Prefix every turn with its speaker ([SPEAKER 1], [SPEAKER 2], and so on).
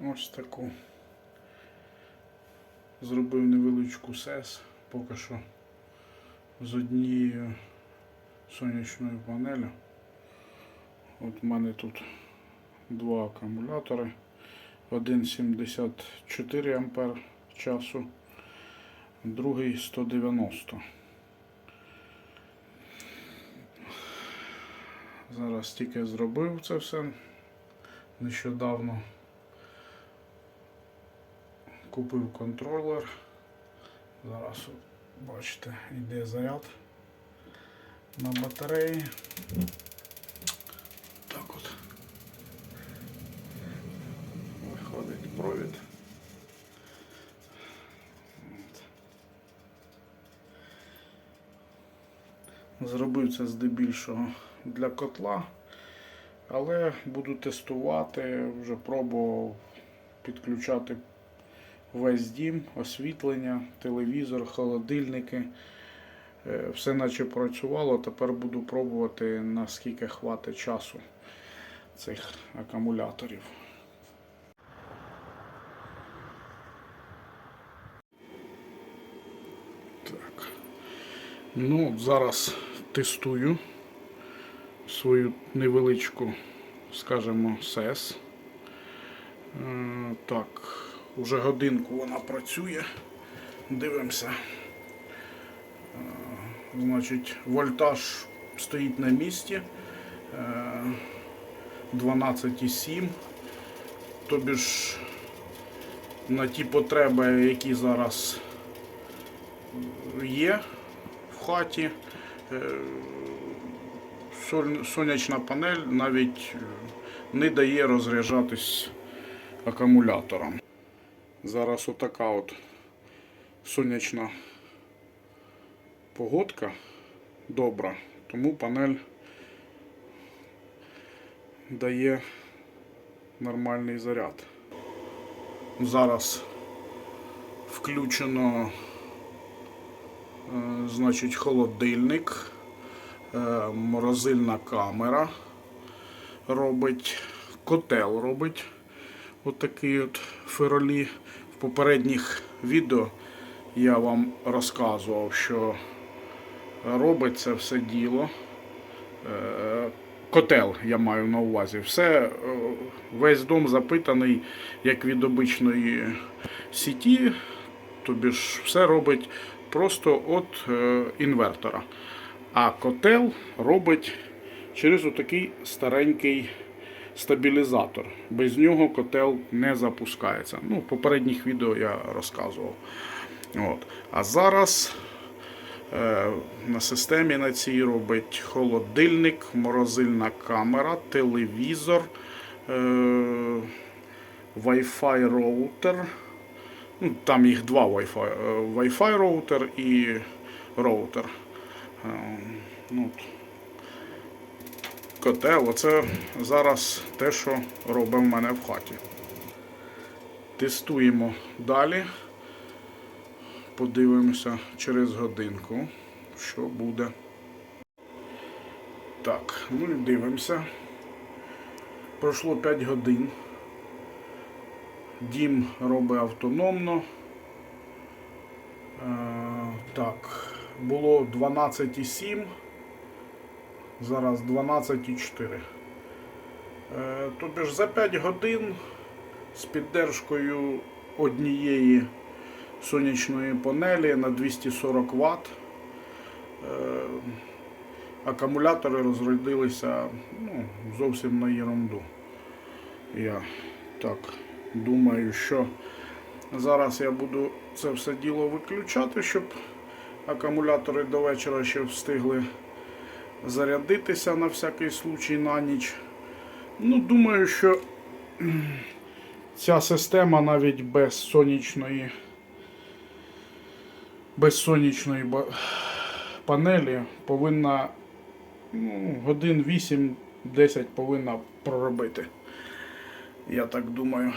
[SPEAKER 1] Ось таку. Зробив невеличку сес поки що з однією сонячною панелю. От в мене тут два акумулятори. Один 74 ампер часу, другий 190. Зараз тільки зробив це все нещодавно. Купив контролер. Зараз бачите, йде заряд на батареї. Так от. Виходить провід. Зробив це здебільшого для котла, але буду тестувати, вже пробував підключати весь дім, освітлення, телевізор, холодильники. Е, Все наче працювало, тепер буду пробувати наскільки хватить часу цих акумуляторів. Так. Ну, зараз тестую свою невеличку, скажімо, сес. Е, Так, уже годинку вона працює. Дивимося. Е, Значить, вольтаж стоїть на місці. Е, 12,7. Тобі ж на ті потреби, які зараз є в хаті. е, Сонячна панель навіть е, не дає розряджатись акумулятором. Зараз отака от сонячна погодка добра, тому панель дає нормальний заряд. Зараз включено е, значить, холодильник, е, морозильна камера робить, котел робить отакий от феролі. В попередніх відео я вам розказував, що робить це все діло. Е, Котел я маю на увазі. Все, е, весь дом запитаний як від обичної сіті, тобі ж все робить просто від е, інвертора. А котел робить через отакий старенький стабілізатор. Без нього котел не запускається. Ну, в попередніх відео я розказував. От. А зараз е, на системі на цій робить холодильник, морозильна камера, телевізор, е, Wi-Fi роутер. Ну, там їх два Wi-Fi, е, Wi-Fi роутер і роутер. Е, ну. Котел, оце зараз те, що робить в мене в хаті. Тестуємо далі. Подивимося через годинку, що буде. Так, ну і дивимося. Пройшло 5 годин. Дім робить автономно. Е, так, було 12,7. Зараз 12,4. Е, Тобі ж за 5 годин з піддержкою однієї сонячної панелі на 240 Вт. Е, акумулятори розрядилися ну, зовсім на ерунду. Я так думаю, що зараз я буду це все діло виключати, щоб акумулятори до вечора ще встигли зарядитися на всякий случай на ніч. Ну, думаю, що ця система навіть без сонячної без сонячної панелі повинна ну, годин 8-10 повинна проробити. Я так думаю.